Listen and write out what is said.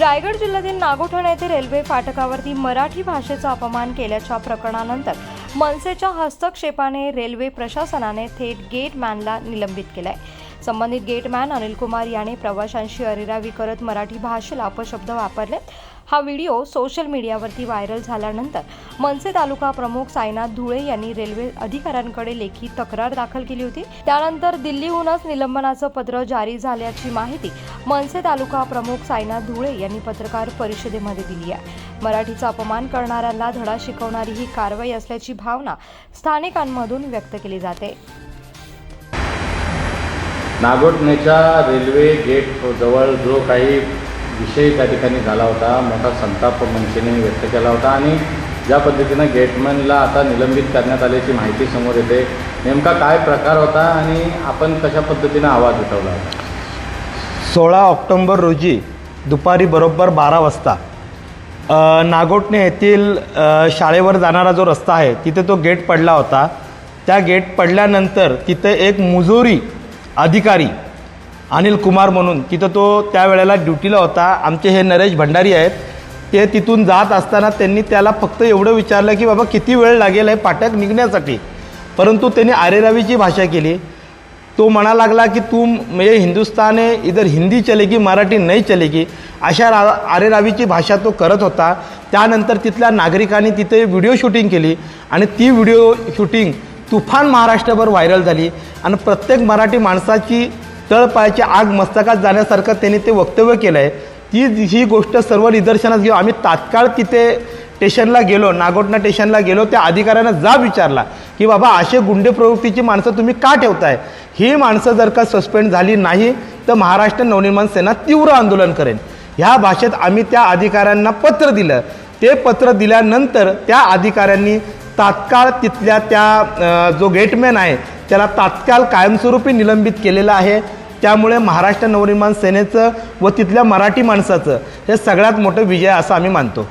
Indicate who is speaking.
Speaker 1: रायगड जिल्ह्यातील नागोठणा येथे रेल्वे फाटकावरती मराठी भाषेचा अपमान केल्याच्या प्रकरणानंतर मनसेच्या हस्तक्षेपाने रेल्वे प्रशासनाने थेट गेटमॅनला निलंबित केलंय. संबंधित गेटमॅन अनिल कुमार याने प्रवाशांशी अरेरावी करत मराठी भाषेला अपशब्द वापरले. हा व्हिडिओ सोशल मीडियावरती व्हायरल झाल्यानंतर मनसे तालुका प्रमुख साईनाथ धुळे यांनी रेल्वे अधिकाऱ्यांकडे लेखी तक्रार दाखल केली होती. त्यानंतर दिल्लीहूनच निलंबनाचं पत्र जारी झाल्याची माहिती मनसे तालुका प्रमुख साईनाथ धुळे यांनी पत्रकार परिषदेमध्ये दिली आहे. मराठीचा अपमान करणाऱ्यांना धडा शिकवणारी ही कारवाई असल्याची भावना स्थानिकांमधून व्यक्त केली जाते.
Speaker 2: नागोठणेच्या रेल्वे गेट जवळ जो काही विषय त्या ठिकाणी झाला होता मोठा संताप मनसेने व्यक्त केला होता आणि ज्या पद्धतीनं गेटमॅनला आता निलंबित करण्यात आल्याची माहिती समोर येते. नेमका काय प्रकार होता आणि आपण कशा पद्धतीनं आवाज उठवला? होता
Speaker 3: सोळा ऑक्टोंबर रोजी दुपारी बरोबर बारा वाजता नागोटणे येथील शाळेवर जाणारा जो रस्ता आहे तिथे तो गेट पडला होता. त्या गेट पडल्यानंतर तिथे एक मुजोरी अधिकारी अनिल कुमार म्हणून तिथं तो त्यावेळेला ड्युटीला होता. आमचे हे नरेश भंडारी आहेत ते तिथून जात असताना त्यांनी त्याला फक्त एवढं विचारलं की बाबा किती वेळ लागेल हे फाटक निघण्यासाठी? परंतु त्यांनी आरेरावीची भाषा केली. तो म्हणा लागला की तू म्हणजे हिंदुस्तान इधर हिंदी चलेगी मराठी नाही चलेगी अशा रा आरेरावीची भाषा तो करत होता. त्यानंतर तिथल्या नागरिकांनी तिथे व्हिडिओ शूटिंग केली आणि ती व्हिडिओ शूटिंग तुफान महाराष्ट्रभर व्हायरल झाली. आणि प्रत्येक मराठी माणसाची तळपायाची आग मस्तकात जाण्यासारखं त्यांनी ते वक्तव्य केलं आहे ती ही गोष्ट सर्व निदर्शनात घेऊ आम्ही तात्काळ तिथे स्टेशनला गेलो नागोटना स्टेशनला गेलो. त्या अधिकाऱ्यांना जा विचारला की बाबा असे गुंडे प्रवृत्तीची माणसं तुम्ही का ठेवताय? ही माणसं जर का सस्पेंड झाली नाही तर महाराष्ट्र नवनिर्माण सेना तीव्र आंदोलन करेन ह्या भाषेत आम्ही त्या अधिकाऱ्यांना पत्र दिलं. ते पत्र दिल्यानंतर त्या अधिकाऱ्यांनी तात्काळ तिथल्या त्या जो गेटमॅन आहे त्याला तात्काळ कायमस्वरूपी निलंबित केलेलं आहे. त्यामुळे महाराष्ट्र नवनिर्माण सेनेचं व तिथल्या मराठी माणसाचं हे सगळ्यात मोठं विजय असं आम्ही मानतो.